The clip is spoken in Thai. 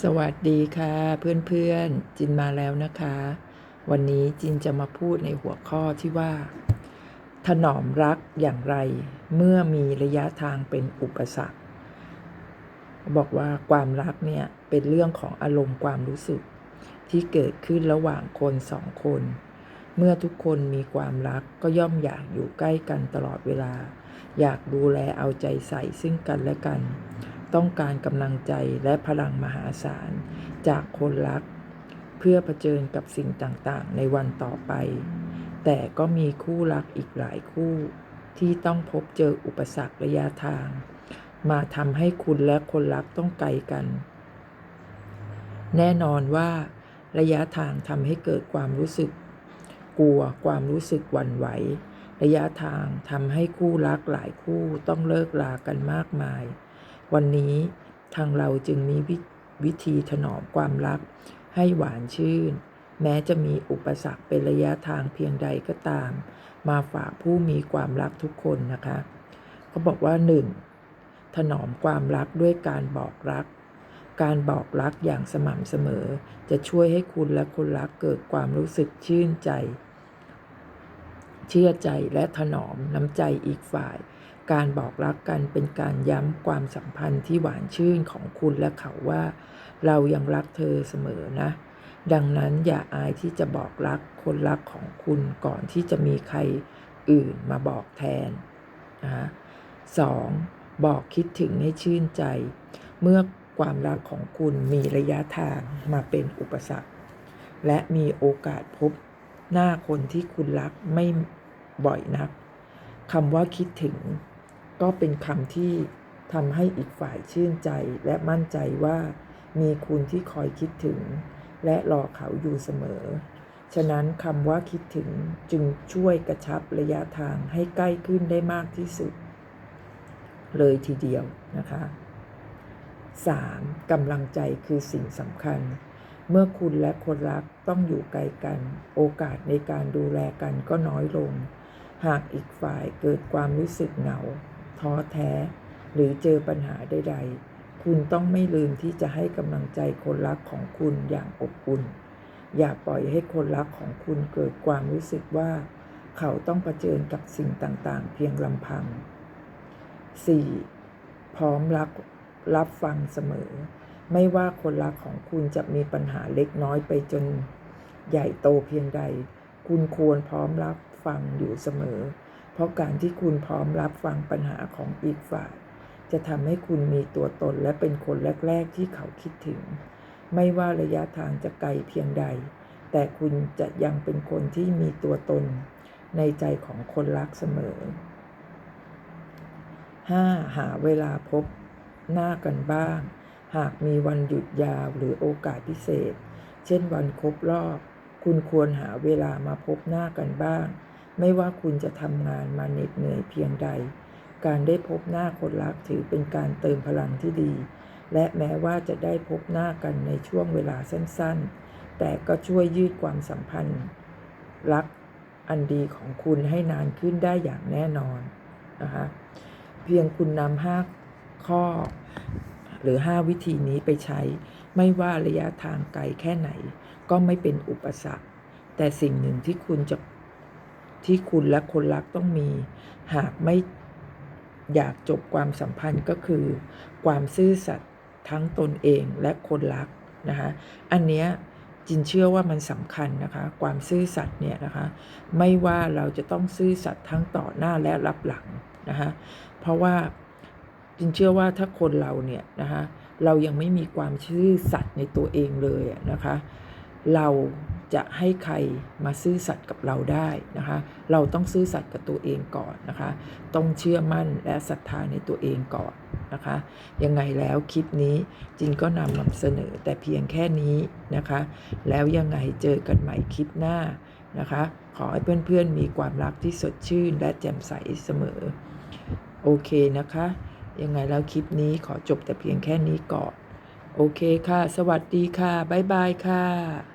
สวัสดีค่ะเพื่อนๆจินมาแล้วนะคะ วันนี้จินจะมาพูดในหัวข้อที่ว่า ถนอมรักอย่างไร เมื่อมีระยะทางเป็นอุปสรรค บอกว่าความรักเนี่ย เป็นเรื่องของอารมณ์ความรู้สึก ที่เกิดขึ้นระหว่างคนสองคน เมื่อทุกคนมีความรักก็ย่อมอยากอยู่ใกล้กันตลอดเวลา อยากดูแลเอาใจใส่ซึ่งกันและกัน ต้องการกำลังใจและพลังมหาศาล จากคนรัก เพื่อเผชิญกับสิ่งต่างๆ ในวันต่อไป แต่ก็มีคู่รักอีกหลายคู่ ที่ต้องพบเจออุปสรรคระยะทาง มาทำให้คุณและคนรักต้องไกลกัน แน่นอนว่า ระยะทางทำให้เกิดความรู้สึก กลัวความรู้สึกหวั่นไหวระยะทางทำให้คู่รักหลายคู่ต้องเลิกลากันมากมาย วันนี้ทางเราจึงมีววิธีถนอมความรักให้หวานชื่น แม้จะมีอุปสรรคเป็นระยะทางเพียงใดก็ตาม มาฝากผู้มีความรักทุกคนนะคะเขาบอกว่า 1. ถนอมความรักด้วยการบอกรัก การบอกรักอย่างสม่ำเสมอ จะช่วยให้คุณและคนรักเกิดความรู้สึกชื่นใจ เชื่อใจและถนอมน้ำใจอีกฝ่าย การบอกรักกันเป็นการย้ำความสัมพันธ์ที่หวานชื่นของคุณและเขาว่า เรายังรักเธอเสมอนะ ดังนั้นอย่าอายที่จะบอกรักคนรักของคุณก่อนที่จะมีใครอื่นมาบอกแทนนะสองบอกคิดถึงให้ชื่นใจ เมื่อความรักของคุณมีระยะทางมาเป็นอุปสรรค และมีโอกาสพบหน้าคนที่คุณรักไม่บ่อยนักคำว่าคิดถึง ก็เป็นคำที่ทำให้อีกฝ่ายชื่นใจและมั่นใจว่ามีคุณที่คอยคิดถึง และรอเขาอยู่เสมอ ฉะนั้นคำว่าคิดถึงจึงช่วยกระชับระยะทางให้ใกล้ขึ้นได้มากที่สุด เลยทีเดียวนะคะ 3. กำลังใจคือสิ่งสำคัญ เมื่อคุณและคนรักต้องอยู่ไกลกัน โอกาสในการดูแลกันก็น้อยลง หากอีกฝ่ายเกิดความรู้สึกเหงา ท้อแท้ หรือเจอปัญหาใด ๆ คุณต้องไม่ลืมที่จะให้กำลังใจคนรักของคุณอย่างอบอุ่น อย่าปล่อยให้คนรักของคุณเกิดความรู้สึกว่า เขาต้องเผชิญกับสิ่งต่างๆ เพียงลำพัง 4. พร้อมรับรับฟังเสมอ ไม่ว่าคนรักของคุณจะมีปัญหาเล็กน้อยไปจน ใหญ่โตเพียงใด คุณควรพร้อมรับฟังอยู่เสมอ เพราะการที่คุณพร้อมรับฟังปัญหาของอีกฝ่าย จะทำให้คุณมีตัวตนและเป็นคนแรก ๆ ที่เขาคิดถึง ไม่ว่าระยะทางจะไกลเพียงใด แต่คุณจะยังเป็นคนที่มีตัวตน ในใจของคนรักเสมอ 5. หาเวลาพบหน้ากันบ้าง หากมีวันหยุดยาวหรือโอกาสพิเศษ เช่นวันครบรอบ คุณควรหาเวลามาพบหน้ากันบ้าง ไม่ว่าคุณจะทำงานมาเหน็ดเหนื่อยเพียงใด การได้พบหน้าคนรักถือเป็นการเติมพลังที่ดี และแม้ว่าจะได้พบหน้ากันในช่วงเวลาสั้นๆ แต่ก็ช่วยยืดความสัมพันธ์ รักอันดีของคุณให้นานขึ้นได้อย่างแน่นอนนะคะเพียงคุณนำห้าข้อ หรือ 5 วิธีนี้ไปใช้ ไม่ว่าระยะทางไกลแค่ไหน ก็ไม่เป็นอุปสรรค แต่สิ่งหนึ่งที่คุณจะ ที่คุณและคนรักต้องมี หากไม่อยากจบความสัมพันธ์ก็คือ ความซื่อสัตย์ทั้งตนเองและคนรักนะคะอันเนี้ยจินเชื่อว่ามันสำคัญนะคะ ความซื่อสัตย์เนี่ยนะคะ ไม่ว่าเราจะต้องซื่อสัตย์ทั้งต่อหน้าและรับหลังนะคะเพราะว่าจินเชื่อว่าถ้าคนเราเนี่ยนะคะ เรายังไม่มีความซื่อสัตย์ในตัวเองเลยนะคะ เรา จะให้ใครมาซื่อสัตย์กับเราได้นะคะ เราต้องซื่อสัตย์กับตัวเองก่อนนะคะ ต้องเชื่อมั่นและศรัทธาในตัวเองก่อนนะคะ ยังไงแล้วคลิปนี้จินก็นำนำเสนอแต่เพียงแค่นี้นะคะ แล้วยังไงเจอกันใหม่คลิปหน้านะคะ ขอให้เพื่อนๆมีความรักที่สดชื่นและแจ่มใสเสมอ โอเคนะคะ ยังไงแล้วคลิปนี้ขอจบแต่เพียงแค่นี้ก่อน โอเคค่ะ สวัสดีค่ะ บ๊ายบายค่ะ